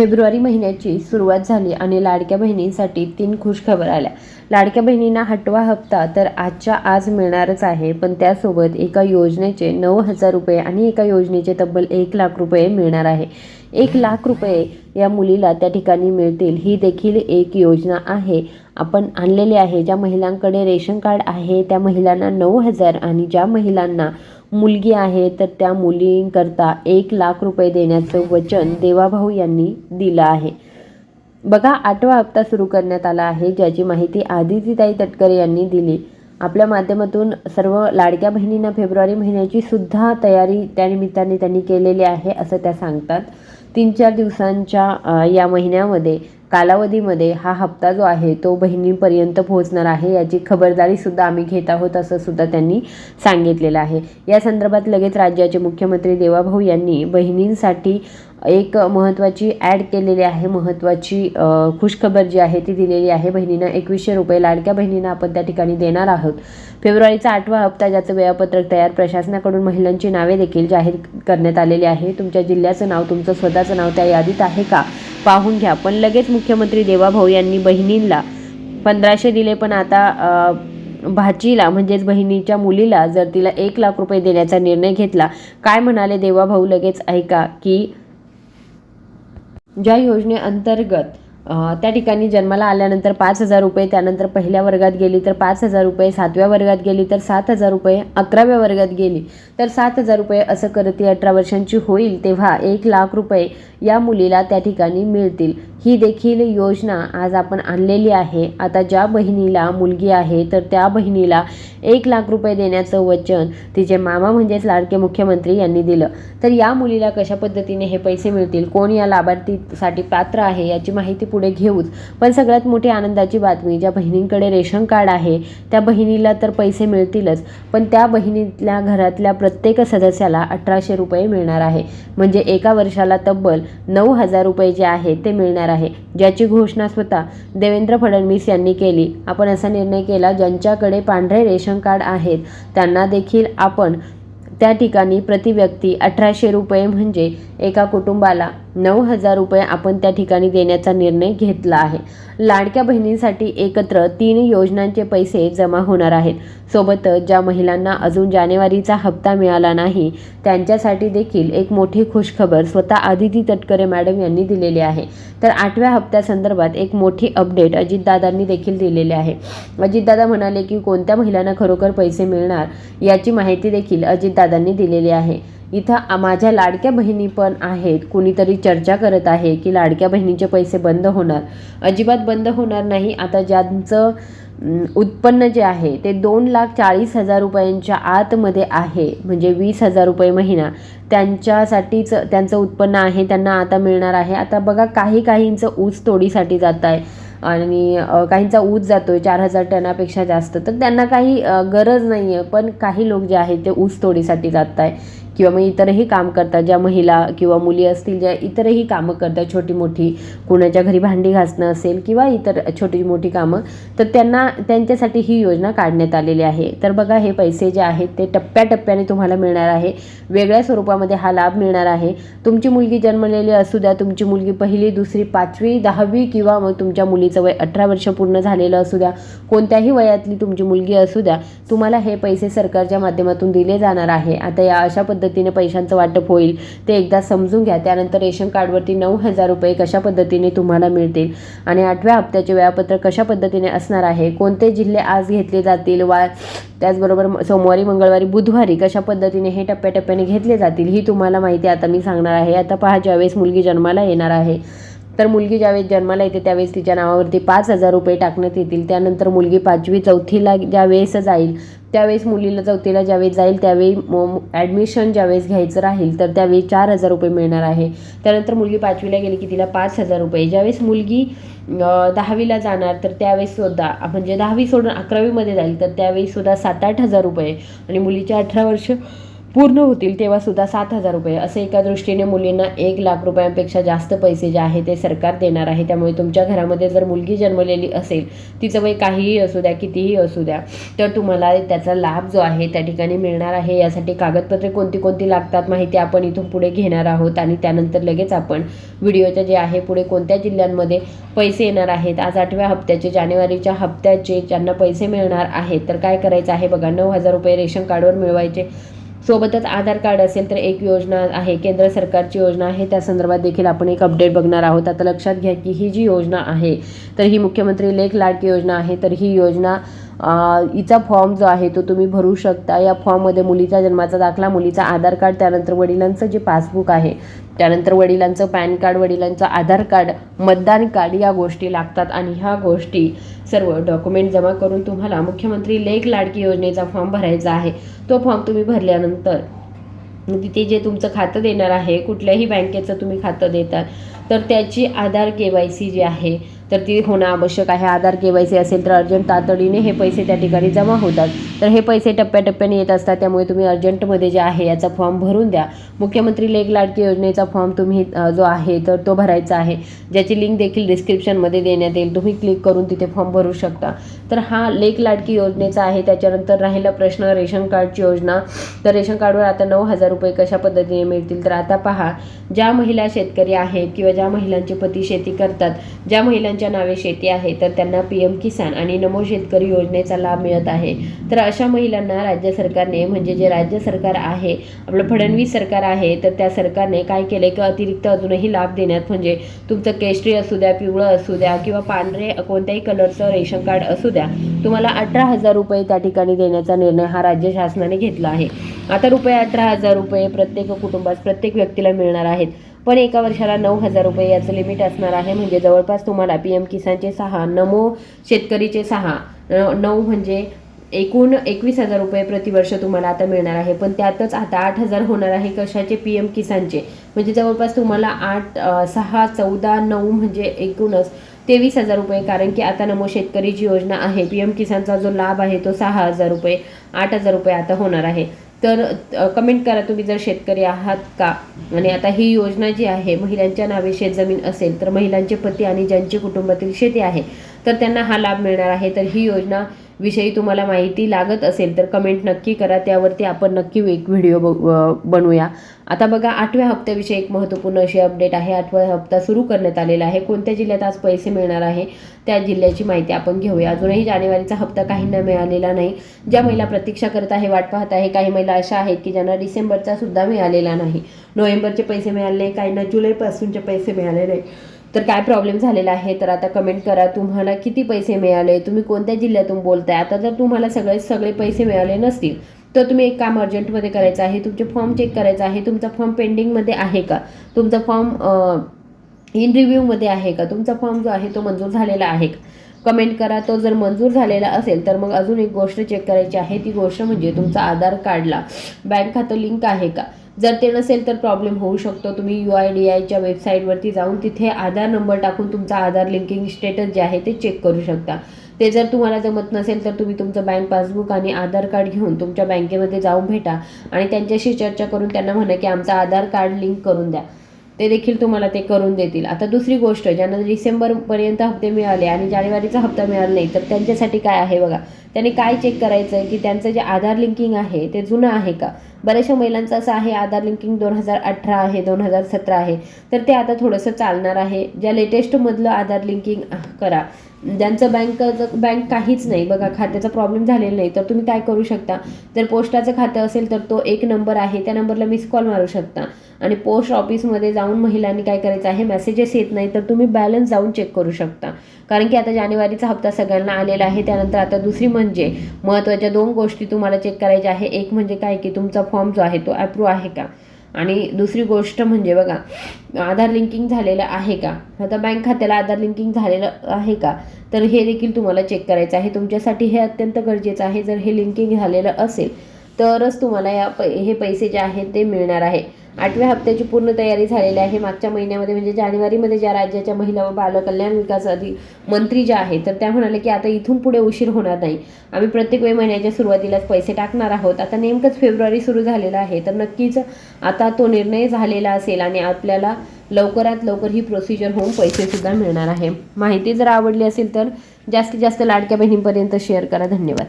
February महिन्याची सुरुवात झाली आणि लाडक्या बहिणींसाठी तीन खुशखबर आल्या. लाडक्या बहिणींना हटवा हप्ता तर आजच्या आज मिळणारच आहे पण त्यासोबत एका योजनेचे नऊ हजार रुपये आणि एका योजनेचे तब्बल एक लाख रुपये मिळणार आहे. एक लाख रुपये या मुलीला त्या ठिकाणी मिळतील. ही देखील एक योजना आहे. आपण आणलेली आहे. ज्या महिलांकडे रेशन कार्ड आहे त्या महिलांना नऊ हजार आणि ज्या महिलांना मुलगी आहे तर त्या मुलींकरता एक लाख रुपये देण्याचं वचन देवाभाऊ यांनी दिलं आहे. बघा आठवा हप्ता सुरू करण्यात आला आहे ज्याची माहिती आदितीताई तटकरे यांनी दिली. आपल्या माध्यमातून सर्व लाडक्या बहिणींना फेब्रुवारी महिन्याची सुद्धा तयारी त्यानिमित्ताने त्यांनी केलेली आहे असं त्या सांगतात. तीन चार दिवसांच्या या महिन्यामध्ये कालावधीमध्ये हा हप्ता जो आहे तो बहिणींपर्यंत पोहोचणार आहे याची खबरदारीसुद्धा आम्ही घेत आहोत असं सुद्धा त्यांनी सांगितलेलं आहे. या संदर्भात लगेच राज्याचे मुख्यमंत्री देवाभाऊ यांनी बहिणींसाठी एक महत्त्वाची ॲड केलेली आहे. महत्त्वाची खुशखबर जी आहे ती दिलेली आहे. बहिणींना एकवीसशे रुपये लाडक्या बहिणींना आपण त्या ठिकाणी देणार आहोत. फेब्रुवारीचा आठवा हप्ता ज्याचं वेळापत्रक तयार प्रशासनाकडून महिलांची नावे देखील जाहीर करण्यात आलेली आहे. तुमच्या जिल्ह्याचं नाव तुमचं स्वतःचं नाव त्या यादीत आहे का? पाहून घ्या. पण लगेच मुख्यमंत्री देवाभाऊ यांनी बहिणींना पंधराशे दिले पण आता भाचीला म्हणजेच बहिणीच्या मुलीला जर तिला एक लाख रुपये देण्याचा निर्णय घेतला काय म्हणाले देवाभाऊ? लगेच ऐका की ज्या योजनेअंतर्गत त्या ठिकाणी जन्माला आल्यानंतर पाच हजार रुपये त्यानंतर पहिल्या वर्गात गेली तर पाच हजार रुपये सातव्या वर्गात गेली तर सात हजार रुपये अकराव्या वर्गात गेली तर सात हजार रुपये असं करत ती अठरा वर्षांची होईल तेव्हा एक लाख रुपये या मुलीला त्या ठिकाणी मिळतील. ही देखील योजना आज आपण आणलेली आहे. आता ज्या बहिणीला मुलगी आहे तर त्या बहिणीला एक लाख रुपये देण्याचं वचन तिचे मामा म्हणजेच लाडके मुख्यमंत्री यांनी दिलं. तर या मुलीला कशा पद्धतीने हे पैसे मिळतील कोण या लाभार्थीसाठी पात्र आहे याची माहिती पुढे घेऊच पण सगळ्यात मोठी आनंदाची बातमी ज्या बहिणींकडे रेशन कार्ड आहे त्या बहिणीला तर पैसे मिळतीलच पण त्या बहिणीतल्या घरातल्या प्रत्येक सदस्याला अठराशे रुपये मिळणार आहे. म्हणजे एका वर्षाला तब्बल नऊ हजार रुपये जे आहे ते मिळणार आहे. ज्याची घोषणा स्वतः देवेंद्र फडणवीस यांनी केली. आपण असा निर्णय केला ज्यांच्याकडे पांढरे रेशन कार्ड आहेत त्यांना देखील आपण त्या ठिकाणी प्रति व्यक्ती अठराशे रुपये म्हणजे एका कुटुंबाला नऊ हजार रुपये आपण त्या ठिकाणी देण्याचा निर्णय घेतला आहे. लाडक्या बहिणींसाठी एकत्र तीन योजनांचे पैसे जमा होणार आहेत. सोबतच ज्या महिलांना अजून जानेवारीचा हप्ता मिळाला नाही त्यांच्यासाठी देखील एक मोठी खुशखबर स्वतः आदिती तटकरे मॅडम यांनी दिलेली आहे. तर आठव्या हप्त्यासंदर्भात एक मोठी अपडेट अजितदादांनी देखील दिलेली आहे. अजितदादा म्हणाले की कोणत्या महिलांना खरोखर पैसे मिळणार याची माहिती देखील दादांनी दिलेली आहे. इथं माझ्या लाडक्या बहिणी पण आहेत. कुणीतरी चर्चा करत आहे की लाडक्या बहिणीचे पैसे बंद होणार. अजिबात बंद होणार नाही. आता ज्यांचं उत्पन्न जे आहे ते दोन लाख चाळीस हजार रुपयांच्या आतमध्ये आहे. म्हणजे वीस हजार रुपये महिना. त्यांच्यासाठीच त्यांचं उत्पन्न आहे त्यांना आता मिळणार आहे. आता बघा काही काहींचं ऊस तोडीसाठी जात आहे आणि काहींचा ऊस जातो आहे चार हजार टनापेक्षा जास्त तर त्यांना काही गरज नाही आहे पण काही लोक जे आहेत ते ऊस तोडीसाठी जात आहे किंवा मग इतरही काम करतात ज्या महिला किंवा मुली असतील ज्या इतरही कामं करतात छोटी मोठी कुणाच्या घरी भांडी घासणं असेल किंवा इतर छोटी मोठी कामं तर त्यांना त्यांच्यासाठी ही योजना काढण्यात आलेली आहे. तर बघा हे पैसे जे आहेत ते टप्प्याटप्प्याने तुम्हाला मिळणार आहे. वेगळ्या स्वरूपामध्ये हा लाभ मिळणार आहे. तुमची मुलगी जन्मलेली असू द्या तुमची मुलगी पहिली दुसरी पाचवी दहावी किंवा मग तुमच्या मुलीचं वय अठरा वर्ष पूर्ण झालेलं असू द्या कोणत्याही वयातली तुमची मुलगी असू द्या तुम्हाला हे पैसे सरकारच्या माध्यमातून दिले जाणार आहे. आता या अशा पद्धती पद्धतीने पैशांचं वाटप होईल. ते एकदा समजून घ्या. त्यानंतर रेशन कार्डवरती नऊ हजार रुपये कशा पद्धतीने तुम्हाला मिळतील आणि आठव्या हप्त्याचे वेळापत्रक कशा पद्धतीने असणार आहे? कोणते जिल्हे आज घेतले जातील? वा त्याचबरोबर सोमवारी मंगळवारी बुधवारी कशा पद्धतीने हे टप्प्याटप्प्याने घेतले जातील? ही तुम्हाला माहिती आता मी सांगणार आहे. आता पहा ज्यावेळेस मुलगी जन्माला येणार आहे. तर मुलगी ज्यावेळेस जन्माला येते त्यावेळेस तिच्या नावावरती पाच हजार रुपये टाकण्यात येतील. त्यानंतर मुलगी पाचवी चौथीला ज्यावेळेस जाईल त्यावेळेस मुलीला चौथीला ज्यावेळेस जाईल त्यावेळी ॲडमिशन ज्यावेळेस घ्यायचं राहील तर त्यावेळी चार हजार रुपये मिळणार आहे. त्यानंतर मुलगी पाचवीला गेली की तिला पाच हजार रुपये. ज्यावेळेस मुलगी दहावीला जाणार तर त्यावेळेस सुद्धा म्हणजे दहावी सोडून अकरावीमध्ये जाईल तर त्यावेळी सुद्धा सात आठ हजार रुपये. आणि मुलीच्या अठरा वर्ष पूर्ण होतील तेव्हा सुद्धा सात हजार रुपये. असे एका दृष्टीने मुलींना एक लाख रुपयांपेक्षा जास्त पैसे जे आहे ते सरकार देणार आहे. त्यामुळे तुमच्या घरामध्ये जर मुलगी जन्मलेली असेल तिचं वय काहीही असू द्या कितीही असू द्या तर तुम्हाला त्याचा लाभ जो आहे त्या ठिकाणी मिळणार आहे. यासाठी कागदपत्रे कोणती कोणती लागतात माहिती आपण इथून पुढे घेणार आहोत आणि त्यानंतर लगेच आपण व्हिडिओच्या जे आहे पुढे कोणत्या जिल्ह्यांमध्ये पैसे येणार आहेत आज आठव्या हप्त्याचे जानेवारीच्या हप्त्याचे ज्यांना पैसे मिळणार आहेत तर काय करायचं आहे? बघा नऊ हजार रुपये रेशन कार्डवर मिळवायचे. सोबतच आधार कार्ड असेल तर एक योजना आहे केंद्र सरकारची योजना आहे. त्या संदर्भात देखील आपण एक अपडेट बघणार आहोत. आता लक्षात घ्या की ही जी योजना आहे तर ही मुख्यमंत्री लेख लाडकी योजना आहे तर ही योजना हिचा फॉर्म जो आहे तो तुम्ही भरू शकता. या फॉर्ममध्ये मुलीचा जन्माचा दाखला मुलीचा आधार कार्ड त्यानंतर वडिलांचं जे पासबुक आहे त्यानंतर वडिलांचं पॅन कार्ड वडिलांचं आधार कार्ड मतदान कार्ड या गोष्टी लागतात आणि ह्या गोष्टी सर्व डॉक्युमेंट जमा करून तुम्हाला मुख्यमंत्री लेख लाडकी योजनेचा फॉर्म भरायचा आहे. तो फॉर्म तुम्ही भरल्यानंतर तिथे जे तुमचं खातं देणार आहे कुठल्याही बँकेचं तुम्ही खातं देतात तर त्याची आधार के वाय सी जी आहे तर ती होणं आवश्यक आहे. आधार के वाय सी असेल तर अर्जंट तातडीने हे पैसे त्या ठिकाणी जमा होतात. तर हे पैसे टप्प्याटप्प्याने येत असतात. त्यामुळे तुम्ही अर्जंटमध्ये जे आहे याचा फॉर्म भरून द्या. मुख्यमंत्री लेख लाडकी योजनेचा फॉर्म तुम्ही जो आहे तर तो भरायचा आहे. ज्याची लिंक देखील डिस्क्रिप्शनमध्ये देण्यात येईल. तुम्ही क्लिक करून तिथे फॉर्म भरू शकता. तर हा लेख लाडकी योजनेचा आहे. त्याच्यानंतर राहिला प्रश्न रेशन कार्डची योजना. तर रेशन कार्डवर आता नऊ हजार रुपये कशा पद्धतीने मिळतील? तर आता पहा. ज्या महिला शेतकरी आहेत किंवा ज्या महिलांचे पती शेती करतात ज्या ज्यांच्या नावे शेती आहे तर त्यांना पी एम किसान आणि नमो शेतकरी योजनेचा लाभ मिळत आहे. तर अशा महिलांना राज्य सरकारने म्हणजे जे राज्य सरकार आहे आपलं फडणवीस सरकार आहे तर त्या सरकारने काय केलं? की अतिरिक्त अजूनही लाभ देण्यात म्हणजे तुमचं केशरी असू द्या पिवळं असू द्या किंवा पांढरे कोणत्याही कलरचं रेशन कार्ड असू द्या तुम्हाला अठरा हजार रुपये त्या ठिकाणी देण्याचा निर्णय हा राज्य शासनाने घेतला आहे. आता रुपये अठरा हजार रुपये प्रत्येक कुटुंबात प्रत्येक व्यक्तीला मिळणार आहेत. पण एका वर्षाला नऊ हजार रुपये याचं लिमिट असणार आहे. म्हणजे जवळपास तुम्हाला पी एम किसानचे सहा नमो शेतकरीचे सहा नऊ म्हणजे एकूण एकवीस हजार रुपये प्रतिवर्ष तुम्हाला आता मिळणार आहे. पण त्यातच आता आठ हजार होणार आहे कशाचे? पी एम किसानचे. म्हणजे जवळपास तुम्हाला आठ सहा चौदा नऊ म्हणजे एकूणच तेवीस हजार रुपये. कारण की आता नमो शेतकरी जी योजना आहे पी एम किसानचा जो लाभ आहे तो सहा हजार रुपये आठ हजार रुपये आता होणार आहे. तर कमेंट करा तुम्ही जर शेतकरी आहात का? आणि आता ही योजना जी आहे महिलांच्या नावे शेतजमीन असेल तर महिलांचे पती आणि ज्यांची कुटुंबातील शेती आहे तर त्यांना हा लाभ मिळणार आहे. तर ही योजना विषयी तुम्हाला माहिती लागत असेल तर कमेंट नक्की करा. त्यावरती आपण नक्की एक व्हिडिओ बनवूया. आता बघा आठव्या हप्त्याविषयी एक महत्त्वपूर्ण अशी अपडेट आहे. आठवा हप्ता सुरू करण्यात आलेला आहे. कोणत्या जिल्ह्यात आज पैसे मिळणार आहे? त्या जिल्ह्याची माहिती आपण घेऊया. अजूनही जानेवारीचा हप्ता काहींना मिळालेला नाही. ज्या महिला प्रतीक्षा करत आहे वाट पाहत आहे काही महिला अशा आहेत की ज्यांना डिसेंबरचा सुद्धा मिळालेला नाही. नोव्हेंबरचे पैसे मिळाले काहींना जुलैपासूनचे पैसे मिळाले नाही. तर काय प्रॉब्लेम झालेला आहे? तर आता कमेंट करा. तुम्हाला किती पैसे मिळाले? तुम्ही कोणत्या जिल्ह्यातून बोलताय? आता जर तुम्हाला सगळे सगळे पैसे मिळाले नसतील. तर तुम्ही एक काम अर्जंटमध्ये करायचं आहे. तुमचे फॉर्म चेक करायचा आहे. तुमचा फॉर्म पेंडिंगमध्ये आहे का? तुमचा फॉर्म इन रिव्ह्यूमध्ये आहे का? तुमचा फॉर्म जो आहे तो मंजूर झालेला आहे का? कमेंट करा. तो जर मंजूर झालेला असेल तर मग अजून एक गोष्ट चेक करायची आहे. ती गोष्ट म्हणजे तुमचा आधार कार्डला. बँक खातं लिंक आहे का? जर ते नसेल तर प्रॉब्लेम होऊ शकतो. तुम्ही यू आय डी आयच्या वेबसाईटवरती जाऊन तिथे आधार नंबर टाकून तुमचा आधार लिंकिंग स्टेटस जे आहे ते चेक करू शकता. ते जर तुम्हाला जमत नसेल तर तुम्ही तुमचं बँक पासबुक आणि आधार कार्ड घेऊन तुमच्या बँकेमध्ये जाऊन भेटा आणि त्यांच्याशी चर्चा करून त्यांना म्हणा की आमचं आधार कार्ड लिंक करून द्या. ते देखील तुम्हाला ते करून देतील. आता दुसरी गोष्ट ज्यांना डिसेंबरपर्यंत हप्ते मिळाले आणि जानेवारीचा हप्ता मिळाला नाही तर त्यांच्यासाठी काय आहे बघा? त्यांनी काय चेक करायचं आहे की त्यांचं जे आधार लिंकिंग आहे ते जुनं आहे का? बऱ्याचशा महिलांचं असं आहे आधार लिंकिंग दोन हजार अठरा आहे दोन हजार सतरा आहे. तर ते आता थोडंसं चालणार आहे. ज्या लेटेस्टमधलं आधार लिंकिंग करा. ज्यांचं बँक बँक काहीच नाही बघा खात्याचा प्रॉब्लेम झालेला नाही तर तुम्ही काय करू शकता? जर पोस्टाचं खातं असेल तर तो एक नंबर आहे त्या नंबरला मिस कॉल मारू शकता. आणि पोस्ट ऑफिसमध्ये जाऊन महिलांनी काय करायचं आहे? मेसेजेस येत नाही तर तुम्ही बॅलन्स जाऊन चेक करू शकता. कारण की आता जानेवारीचा हप्ता सगळ्यांना आलेला आहे त्यानंतर आता दुसरी म्हणजे महत्त्वाच्या दोन गोष्टी तुम्हाला चेक करायच्या आहे. एक म्हणजे काय की तुमचा फॉर्म जो आहे तो अप्रूव्ह आहे का? आणि दुसरी गोष्ट म्हणजे बघा आधार लिंकिंग झालेलं आहे का? आता बँक खात्याला आधार लिंकिंग झालेलं आहे का? तर हे देखील तुम्हाला चेक करायचं आहे. तुमच्यासाठी हे अत्यंत गरजेचं आहे. जर हे लिंकिंग झालेलं असेल तरच तुम्हाला या पै हे पैसे जे आहेत ते मिळणार आहे. आठव्या हप्त्याची पूर्ण तयारी झालेली आहे. मागच्या महिन्यामध्ये म्हणजे जानेवारीमध्ये ज्या राज्याच्या महिला व बालकल्याण विकास अधि मंत्री ज्या आहेत तर त्या म्हणाले की आता इथून पुढे उशीर होणार नाही. आम्ही प्रत्येक वेळी महिन्याच्या सुरुवातीलाच पैसे टाकणार आहोत. आता नेमकंच फेब्रुवारी सुरू झालेला आहे तर नक्कीच आता तो निर्णय झालेला असेल आणि आपल्याला लवकरात लवकर ही प्रोसिजर होऊन पैसेसुद्धा मिळणार आहे. माहिती जर आवडली असेल तर जास्तीत जास्त लाडक्या बहिणींपर्यंत शेअर करा. धन्यवाद.